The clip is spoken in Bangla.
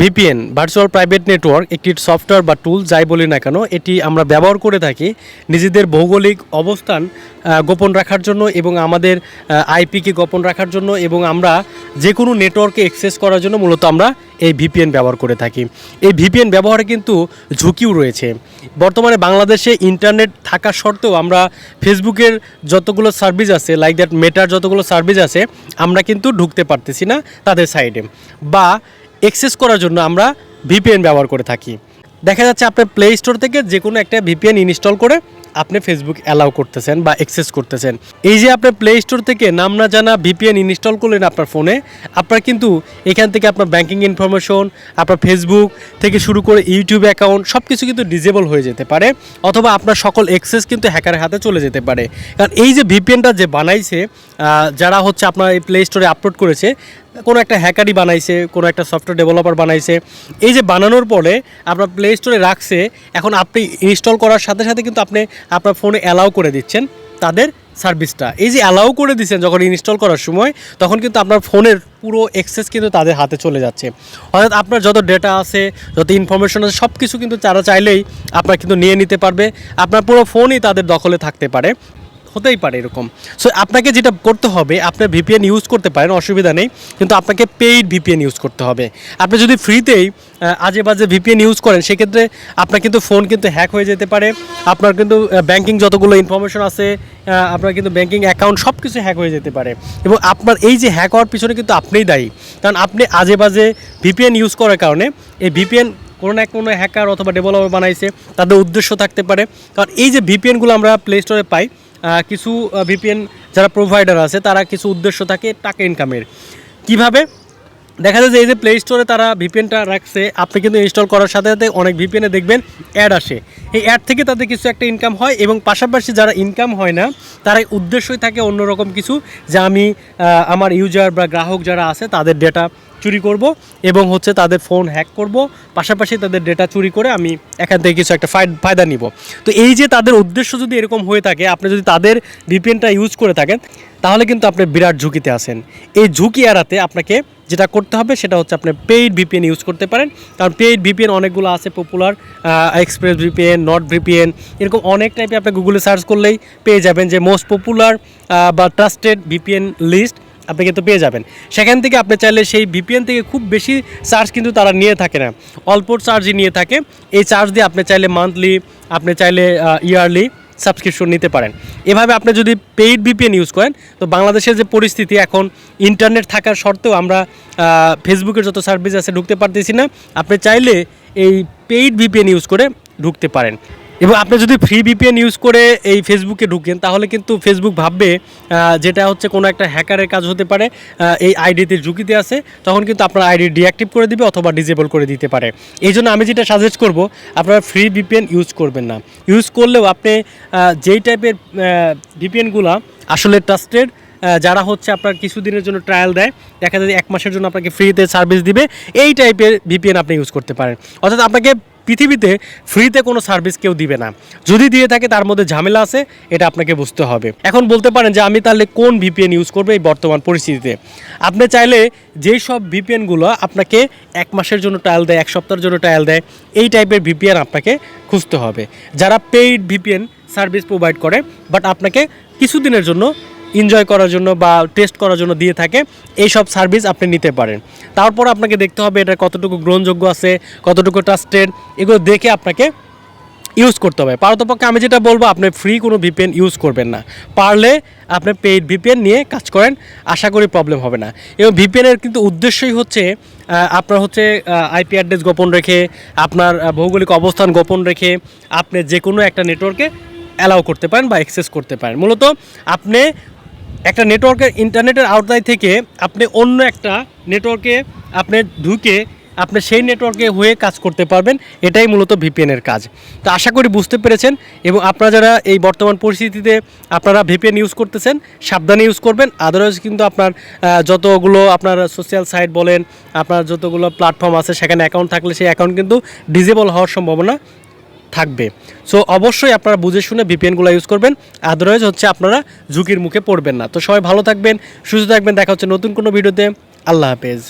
ভিপিএন ভার্চুয়াল প্রাইভেট নেটওয়ার্ক একটি সফটওয়্যার বা টুল যাই বলি না কেন, এটি আমরা ব্যবহার করে থাকি নিজেদের ভৌগোলিক অবস্থান গোপন রাখার জন্য এবং আমাদের আইপিকে গোপন রাখার জন্য এবং আমরা যে কোনো নেটওয়ার্কে অ্যাক্সেস করার জন্য মূলত আমরা এই ভিপিএন ব্যবহার করে থাকি। এই ভিপিএন ব্যবহারে কিন্তু ঝুঁকিও রয়েছে। বর্তমানে বাংলাদেশে ইন্টারনেট থাকা সত্ত্বেও আমরা ফেসবুকের যতগুলো সার্ভিস আছে লাইক দ্যাট মেটার যতগুলো সার্ভিস আছে, আমরা কিন্তু ঢুকতে পারতেছি না তাদের সাইডে বা অ্যাক্সেস করার জন্য আমরা ভিপিএন ব্যবহার করে থাকি। দেখা যাচ্ছে আপনার প্লে স্টোর থেকে যে কোনো একটা ভিপিএন ইনস্টল করে আপনি ফেসবুক অ্যালাউ করতেছেন বা অ্যাক্সেস করতেছেন। এই যে আপনি প্লে স্টোর থেকে নাম না জানা ভিপিএন ইনস্টল করলেন আপনার ফোনে আপনার কিন্তু এখান থেকে আপনার ব্যাঙ্কিং ইনফরমেশন আপনার ফেসবুক থেকে শুরু করে ইউটিউব অ্যাকাউন্ট সব কিছু কিন্তু ডিজেবল হয়ে যেতে পারে অথবা আপনার সকল অ্যাক্সেস কিন্তু হ্যাকারের হাতে চলে যেতে পারে। কারণ এই যে ভিপিএনটা যে বানাইছে যারা হচ্ছে আপনার এই প্লে স্টোরে আপলোড করেছে কোনো একটা হ্যাকারই বানাইছে, কোনো একটা সফটওয়্যার ডেভেলপার বানাইছে। এই যে বানানোর পরে আপনার প্লে স্টোরে রাখছে, এখন আপনি ইনস্টল করার সাথে সাথে কিন্তু আপনি আপনার ফোনে অ্যালাউ করে দিচ্ছেন তাদের সার্ভিসটা এই যে অ্যালাউ করে দিচ্ছেন যখন ইনস্টল করার সময়, তখন কিন্তু আপনার ফোনের পুরো অ্যাক্সেস কিন্তু তাদের হাতে চলে যাচ্ছে। অর্থাৎ আপনার যত ডেটা আছে, যত ইনফরমেশন আছে সব কিছু কিন্তু তারা চাইলেই আপনার কিন্তু নিয়ে নিতে পারবে। আপনার পুরো ফোনই তাদের দখলে থাকতে পারে। হতেই পারে এরকম। সো আপনাকে যেটা করতে হবে, আপনি ভিপিএন ইউজ করতে পারেন, অসুবিধা নেই, কিন্তু আপনাকে পেইড ভিপিএন ইউজ করতে হবে। আপনি যদি ফ্রিতেই আজে বাজে ভিপিএন ইউজ করেন, সেক্ষেত্রে আপনার কিন্তু ফোন কিন্তু হ্যাক হয়ে যেতে পারে। আপনার কিন্তু ব্যাংকিং যতগুলো ইনফরমেশন আছে আপনার কিন্তু ব্যাংকিং অ্যাকাউন্ট সব কিছু হ্যাক হয়ে যেতে পারে। এবং আপনার এই যে হ্যাক হওয়ার পিছনে কিন্তু আপনিই দায়ী। কারণ আপনি আজে বাজে ভিপিএন ইউজ করার কারণে, এই ভিপিএন কোনো না কোনো হ্যাকার অথবা ডেভেলপার বানাইছে, তাদের উদ্দেশ্য থাকতে পারে। কারণ এই যে ভিপিএনগুলো আমরা প্লে স্টোরে পাই কিছু ভিপিএন যারা প্রোভাইডার আছে, তারা কিছু উদ্দেশ্য থাকে টাকা ইনকামের কীভাবে? দেখা যায় যে এই যে প্লে স্টোরে তারা ভিপিএনটা রাখছে, আপনি কিন্তু ইনস্টল করার সাথে সাথে অনেক ভিপিএনে দেখবেন অ্যাড আসে। এই অ্যাড থেকে তাদের কিছু একটা ইনকাম হয় এবং পাশাপাশি যারা ইনকাম হয় না, তারা উদ্দেশ্যই থাকে অন্যরকম কিছু, যে আমি আমার ইউজার বা গ্রাহক যারা আছে, তাদের ডেটা চুরি করব এবং হচ্ছে তাদের ফোন হ্যাক করব। পাশাপাশি তাদের ডেটা চুরি করে আমি এখান থেকে কিছু একটা ফায়- ফায়দা নিব। তো এই যে তাদের উদ্দেশ্য যদি এরকম হয়ে থাকে, আপনি যদি তাদের ভিপিএনটা ইউজ করে থাকেন, তাহলে কিন্তু আপনি বিরাট ঝুঁকিতে আছেন। এই ঝুঁকি এড়াতে আপনাকে যেটা করতে হবে, সেটা হচ্ছে আপনি পেইড ভিপিএন ইউজ করতে পারেন। কারণ পেইড ভিপিএন অনেকগুলো আছে popular express VPN Nord VPN এরকম অনেক টাইপে আপনি গুগলে সার্চ করলেই পেয়ে যাবেন যে মোস্ট পপুলার বা ট্রাস্টেড ভিপিএন লিস্ট আপনি কিন্তু পেয়ে যাবেন। সেখান থেকে আপনি চাইলে সেই ভিপিএন থেকে খুব বেশি চার্জ কিন্তু তারা নিয়ে থাকে না। অল্প চার্জই নিয়ে থাকে। এই চার্জ দিয়ে আপনি চাইলে মান্থলি আপনি চাইলে ইয়ারলি সাবস্ক্রিপশন নিতে পারেন। এভাবে আপনি যদি পেইড ভিপিএন ইউজ করেন, তো বাংলাদেশের যে পরিস্থিতি এখন ইন্টারনেট থাকার সত্ত্বেও আমরা ফেসবুকের যত সার্ভিস আছে ঢুকতে পারতেছি না। আপনি চাইলে এই পেইড ভিপিএন ইউজ করে ঢুকতে পারেন। এবং আপনি যদি ফ্রি ভিপিএন ইউজ করে এই ফেসবুকে ঢুকেন, তাহলে কিন্তু ফেসবুক ভাববে যেটা হচ্ছে কোনো একটা হ্যাকারের কাজ হতে পারে এই আইডিতে ঝুঁকিতে আছে, তখন কিন্তু আপনার আইডি ডিঅ্যাক্টিভ করে দিবে অথবা ডিজেবল করে দিতে পারে। এই জন্য আমি যেটা সাজেস্ট করব, আপনারা ফ্রি ভিপিএন ইউজ করবেন না। ইউজ করলেও আপনি যেই টাইপের ভিপিএনগুলো আসলে ট্রাস্টেড যারা হচ্ছে আপনার কিছুদিনের জন্য ট্রায়াল দেয়, দেখা যায় এক মাসের জন্য আপনাকে ফ্রিতে সার্ভিস দিবে, এই টাইপের ভিপিএন আপনি ইউজ করতে পারেন। অর্থাৎ আপনাকে পৃথিবীতে ফ্রিতে কোনো সার্ভিস কেউ দিবে না। যদি দিয়ে থাকে তার মধ্যে ঝামেলা আছে, এটা আপনাকে বুঝতে হবে। এখন বলতে পারেন যে আমি তাহলে কোন ভিপিএন ইউজ করব এই বর্তমান পরিস্থিতিতে? আপনি চাইলে যেই সব ভিপিএনগুলো আপনাকে এক মাসের জন্য ট্রায়াল দেয়, এক সপ্তাহের জন্য ট্রায়াল দেয়, এই টাইপের ভিপিএন আপনাকে খুঁজতে হবে। যারা পেইড ভিপিএন সার্ভিস প্রোভাইড করে বাট আপনাকে কিছুদিনের জন্য এনজয় করার জন্য বা টেস্ট করার জন্য দিয়ে থাকে এই সব সার্ভিস আপনি নিতে পারেন। তারপর আপনাকে দেখতে হবে এটা কতটুকু গ্রহণযোগ্য আছে, কতটুকু ট্রাস্টেড এগুলো দেখে আপনাকে ইউজ করতে হবে। পারতপক্ষে আমি যেটা বলব, আপনি ফ্রি কোনো ভিপিএন ইউজ করবেন না। পারলে আপনি পেইড ভিপিএন নিয়ে কাজ করেন, আশা করি প্রবলেম হবে না। এবং ভিপিএনের কিন্তু উদ্দেশ্যই হচ্ছে আপনার হচ্ছে আইপি অ্যাড্রেস গোপন রেখে, আপনার ভৌগোলিক অবস্থান গোপন রেখে আপনি যে কোনো একটা নেটওয়ার্কে অ্যালাউ করতে পারেন বা অ্যাক্সেস করতে পারেন। মূলত আপনি একটা নেটওয়ার্কের ইন্টারনেটের আওতায় থেকে আপনি অন্য একটা নেটওয়ার্কে আপনি ঢুকে আপনি সেই নেটওয়ার্কে হয়ে কাজ করতে পারবেন। এটাই মূলত ভিপিএনের কাজ। তো আশা করি বুঝতে পেরেছেন এবং আপনারা যারা এই বর্তমান পরিস্থিতিতে আপনারা ভিপিএন ইউজ করতেছেন, সাবধানে ইউজ করবেন। আদারওয়াইজ কিন্তু আপনার যতগুলো আপনার সোশ্যাল সাইট বলেন, আপনার যতগুলো প্ল্যাটফর্ম আছে, সেখানে অ্যাকাউন্ট থাকলে সেই অ্যাকাউন্ট কিন্তু ডিজেবল হওয়ার সম্ভাবনা থাকবে। সো অবশ্যই আপনারা বুঝে শুনে ভিপিএনগুলো ইউজ করবেন। আদারওয়াইজ হচ্ছে আপনারা ঝুঁকির মুখে পড়বেন না। তো সবাই ভালো থাকবেন, সুস্থ থাকবেন। দেখা হচ্ছে নতুন কোনো ভিডিওতে। আল্লাহ হাফেজ।